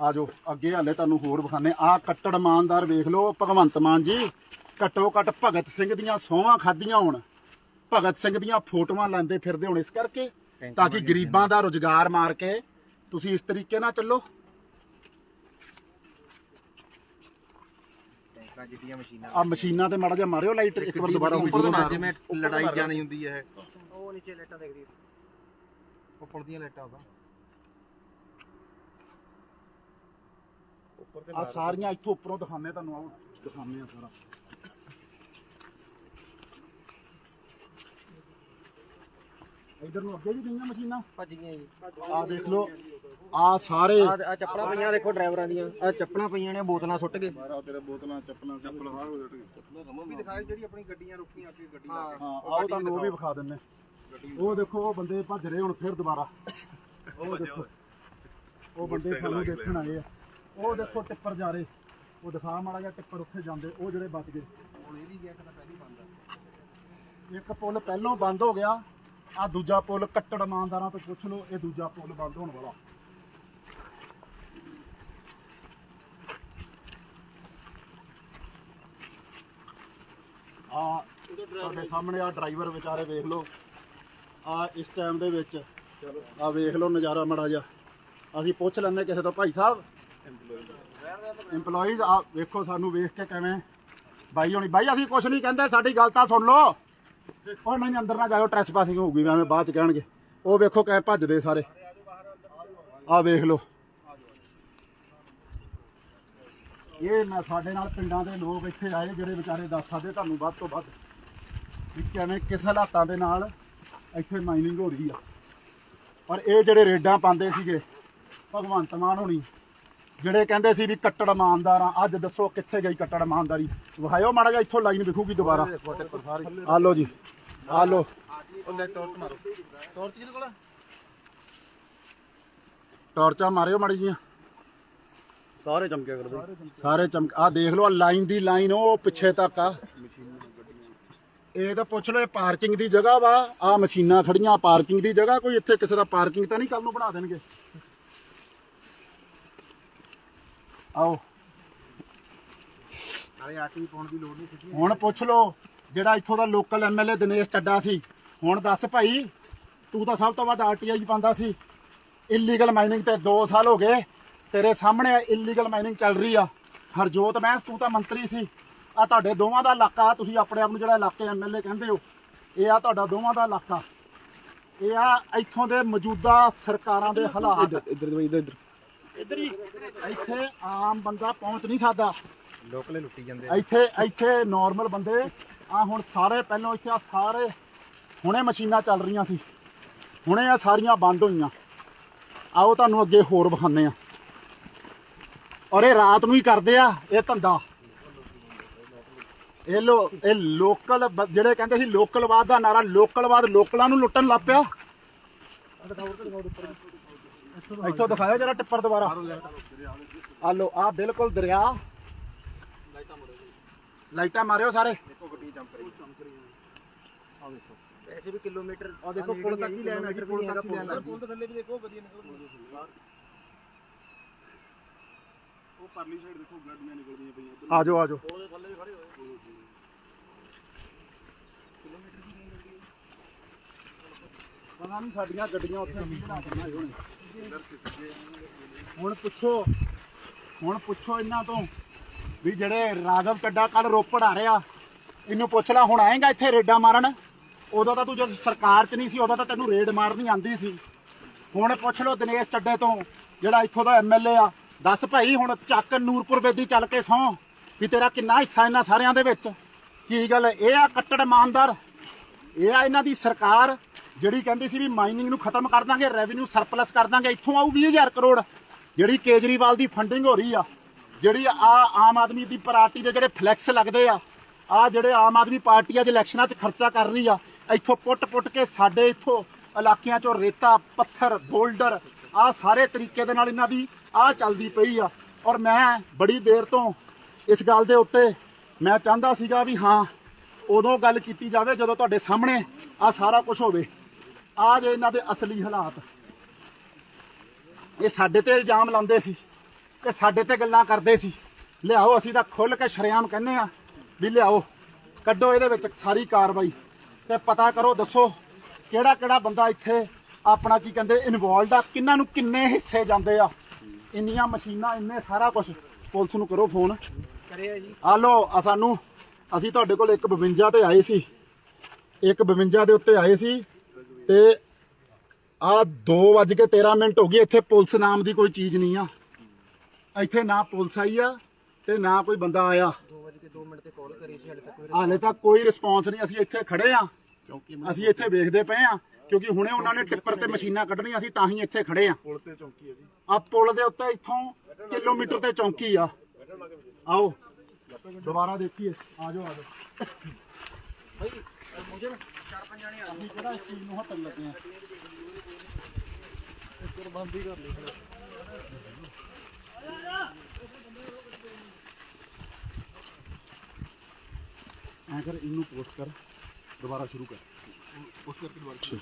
ਆਜੋ ਅੱਗੇ ਹਾਲੇ ਤੁਹਾਨੂੰ ਹੋਰ ਵਿਖਾਣੇ ਆ ਕੱਟੜ ਇਮਾਨਦਾਰ ਵੇਖ ਲਓ, ਭਗਵੰਤ ਮਾਨ ਜੀ, ਘੱਟੋ ਘੱਟ ਭਗਤ ਸਿੰਘ ਦੀਆਂ ਸੋਹਾਂ ਖਾਧੀਆਂ ਹੋਣ। ਭਗਤ ਸਿੰਘ ਦੀਆਂ ਫੋਟੋਆਂ ਲੈਂਦੇ ਫਿਰਦੇ ਹੋਣ। ਇਸ ਕਰਕੇ ਤਾਂ ਕਿ ਗਰੀਬਾਂ ਦਾ ਰੁਜ਼ਗਾਰ ਮਾਰ ਕੇ ਤੁਸੀਂ ਇਸ ਤਰੀਕੇ ਨਾਲ ਚੱਲੋ। ਟੈਂਕਾਂ ਜਿੱਡੀਆਂ ਮਸ਼ੀਨਾਂ ਆ ਮਸ਼ੀਨਾਂ ਤੇ ਮਾੜਾ ਜਿਹਾ ਮਾਰਿਓ ਲਾਈਟ ਇੱਕ ਵਾਰ ਦੁਬਾਰਾ ਹੁਣ ਉੱਪਰ ਤੋਂ ਜਿਵੇਂ ਲੜਾਈ ਜਾਣੀ ਹੁੰਦੀ ਹੈ। ਉਹ ਨੀਚੇ ਲੈਟਾਂ ਦੇਖਦੀ ਉਹ ਪੁਲ ਦੀਆਂ ਲਾਈਟਾਂ ਉਹਦਾ। ਉੱਪਰ ਆ ਸਾਰੀਆਂ ਇੱਥੋਂ ਉੱਪਰੋਂ ਦਿਖਾਉਂਦੇ ਤੁਹਾਨੂੰ ਆਓ ਦਿਖਾਉਂਦੇ ਆ ਸਾਰਾ। ਇਧਰ ਨੂੰ ਅੱਗੇ ਵੀ ਗਈਆਂ ਮਸ਼ੀਨਾਂ? ਭੱਜ ਗਈਆਂ ਜੀ। ਆ ਦੇਖ ਲਓ ਆ ਸਾਰੇ। ਆ ਆ ਚੱਪਲਾਂ ਪਈਆਂ ਦੇਖੋ ਡਰਾਈਵਰਾਂ ਦੀਆਂ। ਆ ਚੱਪਲਾਂ ਪਈਆਂ ਨੇ ਬੋਤਲਾਂ ਸੁੱਟ ਕੇ ਮਾਰਾ ਤੇਰੇ ਬੋਤਲਾਂ ਚੱਪਲਾਂ ਚੱਪਲ ਹਾਰ ਹੋ ਜਾਣਗੇ ਉਹ ਵੀ ਦਿਖਾਓ। ਜਿਹੜੀ ਆਪਣੀ ਗੱਡੀਆਂ ਰੁਕੀਆਂ ਅੱਗੇ ਗੱਡੀ ਲਾ ਕੇ ਹਾਂ ਆਓ ਤੁਹਾਨੂੰ ਉਹ ਵੀ ਵਿਖਾ ਦਿੰਨੇ। ਉਹ ਦੇਖੋ ਉਹ ਬੰਦੇ ਭੱਜ ਰਹੇ ਹੁਣ ਫਿਰ ਦੁਬਾਰਾ। ਉਹ ਦੇਖੋ ਉਹ ਬੰਦੇ ਸਾਨੂੰ ਦੇਖਣ ਆਏ ਆ। ਉਹ ਦੇਖੋ ਟਿੱਪਰ ਜਾ ਰਹੇ। ਉਹ ਦਿਖਾ ਮਾੜਾ ਜਿਹਾ ਟਿੱਪਰ ਉੱਥੇ ਜਾਂਦੇ ਉਹ ਜਿਹੜੇ ਬਚ ਗਏ। ਹੁਣ ਇਹਦੀ ਗੇਟ ਤਾਂ ਪਹਿਲੀ ਬੰਦ ਆ। ਇੱਕ ਪੁਲ ਪਹਿਲੋਂ ਬੰਦ ਹੋ ਗਿਆ। ਆ ਦੂਜਾ ਪੁਲ ਕੱਟੜ ਇਮਾਨਦਾਰਾਂ ਤੋਂ ਪੁੱਛ ਲਓ, ਇਹ ਦੂਜਾ ਪੁਲ ਬੰਦ ਹੋਣ ਵਾਲਾ। ਆ, ਤੁਹਾਡੇ ਸਾਹਮਣੇ ਆ ਡਰਾਈਵਰ ਵਿਚਾਰੇ ਵੇਖ ਲਓ। ਆ, ਇਸ ਟਾਈਮ ਦੇ ਵਿੱਚ ਆ ਵੇਖ ਲਓ ਨਜ਼ਾਰਾ ਮੜਾ ਜਾ ਅਸੀਂ ਪੁੱਛ ਲੈਂਦੇ ਕਿਸੇ ਤੋਂ, ਭਾਈ ਸਾਹਿਬ? EMPLOYEES, ਆ ਵੇਖੋ ਸਾਨੂੰ ਵੇਖ ਕੇ ਕਿਵੇਂ। ਬਾਈ ਹੋਣੀ, ਬਾਈ, ਅਸੀਂ ਕੁਝ ਨਹੀਂ ਕਹਿੰਦੇ, ਸਾਡੀ ਗੱਲ ਤਾਂ ਸੁਣ ਲਓ। ਉਹ ਨਹੀਂ ਅੰਦਰ ਨਾ ਜਾਇਓ ਟ੍ਰੈਸਪਾਸਿੰਗ ਹੋਊਗੀ ਐਵੇਂ ਬਾਅਦ ਚ ਕਹਿਣਗੇ। ਉਹ ਵੇਖੋ ਕੈ ਭੱਜਦੇ ਸਾਰੇ। ਆ ਵੇਖ ਲਓ। ਇਹ ਨਾ ਸਾਡੇ ਨਾਲ ਪਿੰਡਾਂ ਦੇ ਲੋਕ ਇੱਥੇ ਆਏ, ਜਿਹੜੇ ਵਿਚਾਰੇ ਦੱਸ ਸਕਦੇ, ਤੁਹਾਨੂੰ ਵੱਧ ਤੋਂ ਵੱਧ। ਵੀ ਕਿਵੇਂ ਕਿਸ ਹਾਲਾਤਾਂ ਦੇ ਨਾਲ ਇੱਥੇ ਮਾਈਨਿੰਗ ਹੋ ਰਹੀ ਆ। ਪਰ ਇਹ ਜਿਹੜੇ ਰੇਡਾਂ ਪਾਉਂਦੇ ਸੀਗੇ, ਭਗਵੰਤ ਮਾਨ ਹੋਣੀ ਜਿਹੜੇ ਕਹਿੰਦੇ ਸੀ ਵੀ ਕੱਟੜ ਇਮਾਨਦਾਰ ਆ ਅੱਜ ਦੱਸੋ ਕਿੱਥੇ ਗਈ ਕੱਟੜ ਇਮਾਨਦਾਰੀ? ਵਿਖਾਇਓ ਮਾੜਾ ਜਿਹਾ ਇੱਥੋਂ ਲਾਈਨ ਵਿਖੂਗੀ ਦੁਬਾਰਾ। ਆ ਲਓ ਜੀ ਆ ਲੈ ਟੋਰਚ ਮਾਰਿਓ ਮਾੜੀ ਜੀਆਂ ਸਾਰੇ ਚਮਕਿਆ ਕਰਦੇ। ਸਾਰੇ ਚਮਕ ਆ ਦੇਖ ਲਓ ਲਾਈਨ ਦੀ ਲਾਈਨ ਉਹ ਪਿੱਛੇ ਤੱਕ ਆ। ਇਹ ਤਾਂ ਪੁੱਛ ਲਓ ਇਹ ਪਾਰਕਿੰਗ ਦੀ ਜਗ੍ਹਾ ਵਾ। ਆ ਮਸ਼ੀਨਾਂ ਖੜੀਆਂ ਪਾਰਕਿੰਗ ਦੀ ਜਗ੍ਹਾ ਕੋਈ ਇੱਥੇ ਕਿਸੇ ਦਾ ਪਾਰਕਿੰਗ ਤਾਂ ਨਹੀਂ ਕੱਲ ਨੂੰ ਬਣਾ ਦੇਣਗੇ। ਆਓ। ਨਾਲੇ ਆਰਟੀ ਪਾਉਣ ਦੀ ਲੋੜ ਨਹੀਂ ਸਿੱਧੀ। ਹੁਣ ਪੁੱਛ ਲਓ ਜਿਹੜਾ ਇੱਥੋਂ ਦਾ ਲੋਕਲ ਐਮਐਲਏ ਦਿਨੇਸ਼ ਚੱਡਾ ਸੀ। ਹੁਣ ਦੱਸ ਭਾਈ ਤੂੰ ਤਾਂ ਸਭ ਤੋਂ ਵੱਧ ਆਰਟੀਆਈ ਪਾਉਂਦਾ ਸੀ। ਇਲੀਗਲ ਮਾਈਨਿੰਗ ਤੇ 2 ਸਾਲ ਹੋ ਗਏ। ਤੇਰੇ ਸਾਹਮਣੇ ਇਲੀਗਲ ਮਾਈਨਿੰਗ ਚੱਲ ਰਹੀ ਆ। ਹਰਜੋਤ ਮਹਿਸ ਤੂੰ ਤਾਂ ਮੰਤਰੀ ਸੀ। ਆ ਤੁਹਾਡੇ ਦੋਵਾਂ ਦਾ ਇਲਾਕਾ ਤੁਸੀਂ ਆਪਣੇ ਆਪ ਨੂੰ ਜਿਹੜਾ ਇਲਾਕੇ ਐਮਐਲਏ ਕਹਿੰਦੇ ਹੋ ਇਹ ਆ ਤੁਹਾਡਾ ਦੋਵਾਂ ਦਾ ਇਲਾਕਾ। ਇਹ ਆ ਇੱਥੋਂ ਦੇ ਮੌਜੂਦਾ ਸਰਕਾਰਾਂ ਦੇ ਹਾਲਾਤ। ਇੱਧਰ ਇੱਧਰ ਇੱਧਰ ਇੱਧਰ ਹੀ। ਇੱਥੇ ਆਮ ਬੰਦਾ ਪਹੁੰਚ ਨਹੀਂ ਸਕਦਾ। ਲੋਕਲੇ ਲੁੱਟੀ ਜਾਂਦੇ ਇੱਥੇ ਇੱਥੇ ਨਾਰਮਲ ਬੰਦੇ ਆ ਹੁਣ ਸਾਰੇ ਪਹਿਲਾਂ ਇੱਥੇ ਆ ਸਾਰੇ ਹੁਣੇ ਮਸ਼ੀਨਾਂ ਚੱਲ ਰਹੀਆਂ ਸੀ। ਹੁਣੇ ਆ ਸਾਰੀਆਂ ਬੰਦ ਹੋਈਆਂ। ਆਓ ਤੁਹਾਨੂੰ ਅੱਗੇ ਹੋਰ ਵਿਖਾਉਂਦੇ ਆ ਔਰ ਇਹ ਰਾਤ ਨੂੰ ਹੀ ਕਰਦੇ ਆ ਇਹ ਧੰਦਾ। ਇਹ ਲੋ ਇਹ ਲੋਕਲ ਜਿਹੜੇ ਕਹਿੰਦੇ ਸੀ ਲੋਕਲਵਾਦ ਦਾ ਨਾਰਾ ਲੋਕਲਵਾਦ ਲੋਕਲਾਂ ਨੂੰ ਲੁੱਟਣ ਲੱਗ ਪਿਆ। ਇੱਥੋਂ ਦਿਖਾਇਓ ਜਰਾ ਟਿੱਪਰ ਦੁਬਾਰਾ। ਆ ਲੋ ਆ ਬਿਲਕੁਲ ਦਰਿਆ। ਲਾਈਟਾਂ ਮਾਰਿਓ ਸਾਰੇ। ਦੇਖੋ ਗੱਡੀ ਜੰਪ ਰਹੀ ਵੈਸੇ ਵੀ ਕਿਲੋਮੀਟਰ ਆ ਦੇਖੋ ਪੁਲ ਤੱਕ ਹੀ ਲੈਣ ਆ ਜੀ ਪੁਲ ਤੱਕ ਹੀ ਲੈਣ ਆ ਪੁਲ ਦੇ ਥੱਲੇ ਵੀ ਦੇਖੋ ਵਧੀਆ ਨਿਕਲ ਉਹ ਪਰਲੀ ਸਾਈਡ ਦੇਖੋ ਗੱਡੀਆਂ ਨਿਕਲਦੀਆਂ ਪਈਆਂ। ਆਜੋ ਆਜੋ ਪਤਾ ਨਹੀਂ ਸਾਡੀਆਂ ਗੱਡੀਆਂ ਉੱਥੇ ਕੀ ਬਣਾ ਕੇ ਬਣਾਏ ਹੋਣੇ ਹੁਣ ਪੁੱਛੋ ਹੁਣ ਪੁੱਛੋ ਇਹਨਾਂ ਤੋਂ ਵੀ ਜਿਹੜੇ ਰਾਘਵ ਚੱਡਾ ਕੱਲ ਰੋਪੜ ਆ ਰਿਹਾ, ਇਹਨੂੰ ਪੁੱਛ ਲੈ, ਹੁਣ ਆਏਗਾ ਇੱਥੇ ਰੇਡਾਂ ਮਾਰਨ? ਉਦੋਂ ਤਾਂ ਤੂੰ ਜਦ ਸਰਕਾਰ 'ਚ ਨਹੀਂ ਸੀ, ਉਦੋਂ ਤਾਂ ਤੈਨੂੰ ਰੇਡ ਮਾਰਨੀ ਆਂਦੀ ਸੀ। ਹੁਣ ਪੁੱਛ ਲਓ ਦਿਨੇਸ਼ ਚੱਡੇ ਤੋਂ, ਜਿਹੜਾ ਇੱਥੋਂ ਦਾ ਐਮਐਲਏ ਆ। ਦੱਸ ਭਾਈ, ਹੁਣ ਚੱਕ ਨੂਰਪੁਰ ਬੇਦੀ ਚੱਲ ਕੇ ਸੌ, ਵੀ ਤੇਰਾ ਕਿੰਨਾ ਹਿੱਸਾ ਇਹਨਾਂ ਸਾਰਿਆਂ ਦੇ ਵਿੱਚ। ਕੀ ਗੱਲ, ਇਹ ਆ ਕੱਟੜ ਇਮਾਨਦਾਰ, ਇਹ ਆ ਇਹਨਾਂ ਦੀ ਸਰਕਾਰ ਜਿਹੜੀ ਕਹਿੰਦੀ ਸੀ ਵੀ ਮਾਈਨਿੰਗ ਨੂੰ ਖਤਮ ਕਰ ਦਾਂਗੇ ਰੈਵਨਿਊ ਸਰਪਲਸ ਕਰ ਦਾਂਗੇ, ਇੱਥੋਂ ਆਊ 20000 ਕਰੋੜ। ਜਿਹੜੀ ਕੇਜਰੀਵਾਲ ਦੀ ਫੰਡਿੰਗ ਹੋ ਰਹੀ ਆ, ਜਿਹੜੀ ਆ ਆਮ ਆਦਮੀ ਦੀ ਪਾਰਟੀ ਦੇ ਜਿਹੜੇ ਫਲੈਕਸ ਲੱਗਦੇ ਆ ਆ ਜਿਹੜੇ ਆਮ ਆਦਮੀ ਪਾਰਟੀ ਅੱਜ ਇਲੈਕਸ਼ਨਾਂ 'ਚ ਖਰਚਾ ਕਰ ਰਹੀ ਆ, ਇੱਥੋਂ ਪੁੱਟ-ਪੁੱਟ ਕੇ ਸਾਡੇ ਇੱਥੋਂ ਇਲਾਕਿਆਂ 'ਚੋਂ ਰੇਤਾ, ਪੱਥਰ, ਬੋਲਡਰ, ਆ ਸਾਰੇ ਤਰੀਕੇ ਦੇ ਨਾਲ ਇਹਨਾਂ ਦੀ ਆ ਚੱਲਦੀ ਪਈ ਆ। ਔਰ ਮੈਂ ਬੜੀ ਦੇਰ ਤੋਂ ਇਸ ਗੱਲ ਦੇ ਉੱਤੇ ਮੈਂ ਚਾਹੁੰਦਾ ਸੀਗਾ ਵੀ ਹਾਂ, ਉਦੋਂ ਗੱਲ ਕੀਤੀ ਜਾਵੇ ਜਦੋਂ ਤੁਹਾਡੇ ਸਾਹਮਣੇ ਆ ਸਾਰਾ ਕੁਝ ਹੋਵੇ। ਆ ਜੇ ਇਹਨਾਂ ਦੇ ਅਸਲੀ ਹਾਲਾਤ। ਇਹ ਸਾਡੇ ਤੇ ਇਲਜ਼ਾਮ ਲਾਉਂਦੇ ਸੀ ਤੇ ਸਾਡੇ ਤੇ ਗੱਲਾਂ ਕਰਦੇ ਸੀ। ਲਿਆਓ ਅਸੀਂ ਤਾਂ ਖੁੱਲ ਕੇ ਸ਼ਰੇਆਮ ਕਹਿੰਦੇ ਆ ਵੀ ਲਿਆਓ ਕੱਢੋ ਇਹਦੇ ਵਿੱਚ ਸਾਰੀ ਕਾਰਵਾਈ। ਤੇ ਪਤਾ ਕਰੋ ਦੱਸੋ ਕਿਹੜਾ ਕਿਹੜਾ ਬੰਦਾ ਇੱਥੇ ਆਪਣਾ ਕੀ ਕਹਿੰਦੇ ਇਨਵੋਲਡ ਆ ਕਿੰਨਾਂ ਨੂੰ ਕਿੰਨੇ ਹਿੱਸੇ ਜਾਂਦੇ ਆ। ਇੰਨੀਆਂ ਮਸ਼ੀਨਾਂ ਇੰਨੇ ਸਾਰਾ ਕੁਝ ਪੁਲਿਸ ਨੂੰ ਕਰੋ ਫੋਨ। ਕਰਿਆ ਜੀ। ਆ ਲੋ ਆ ਸਾਨੂੰ ਅਸੀਂ ਤੁਹਾਡੇ ਕੋਲ ਇੱਕ 52 ਤੇ ਆਏ ਸੀ। ਇੱਕ 52 ਦੇ ਉੱਤੇ ਆਏ ਸੀ। ਤੇ ਆ 2:13 ਮਿੰਟ ਹੋ ਗਏ ਇੱਥੇ ਪੁਲਿਸ ਨਾਮ ਦੀ ਕੋਈ ਚੀਜ਼ ਨਹੀਂ ਆ। ਇੱਥੇ ਨਾ ਪੁਲਿਸ ਆਈ ਆ ਤੇ ਨਾ ਕੋਈ ਬੰਦਾ ਆਇਆ। 2 ਵਜੇ ਕੇ 2 ਮਿੰਟ ਤੇ ਕਾਲ ਕਰੀ ਸੀ ਹਲੇ ਤੱਕ ਕੋਈ ਹਾਲੇ ਤੱਕ ਕੋਈ ਰਿਸਪੌਂਸ ਨਹੀਂ ਅਸੀਂ ਇੱਥੇ ਖੜੇ ਆ। ਕਿਉਂਕਿ ਅਸੀਂ ਇੱਥੇ ਵੇਖਦੇ ਪਏ ਆ ਕਿਉਂਕਿ ਹੁਣੇ ਉਹਨਾਂ ਨੇ ਟਿੱਪਰ ਤੇ ਮਸ਼ੀਨਾਂ ਕੱਢਣੀਆਂ ਅਸੀਂ ਤਾਂ ਹੀ ਇੱਥੇ ਖੜੇ ਆ। ਪੁਲ ਤੇ ਚੌਂਕੀ ਹੈ ਜੀ। ਆ ਪੁਲ ਦੇ ਉੱਤੇ ਇੱਥੋਂ ਕਿਲੋਮੀਟਰ ਤੇ ਚੌਂਕੀ ਆ। ਆਓ ਦੁਬਾਰਾ ਦੇਖੀਏ। ਆ ਜਾਓ ਆ ਜਾਓ। ਭਾਈ ਮੁਝੇ ਨਾ ਚਾਰ ਪੰਜ ਜਾਣੇ ਆ ਅਸੀਂ ਕਿਹੜਾ ਇਸ ਚੀਜ਼ ਨੂੰ ਹੱਥਣ ਲੱਗੇ ਆ ਬੰਦ ਹੀ ਕਰ ਲਈ ਐਂ ਕਰ ਇਹਨੂੰ ਪੋਸਟ ਕਰ ਦੁਬਾਰਾ ਸ਼ੁਰੂ ਕਰ ਪੋਸਟ ਕਰਕੇ ਦੁਬਾਰਾ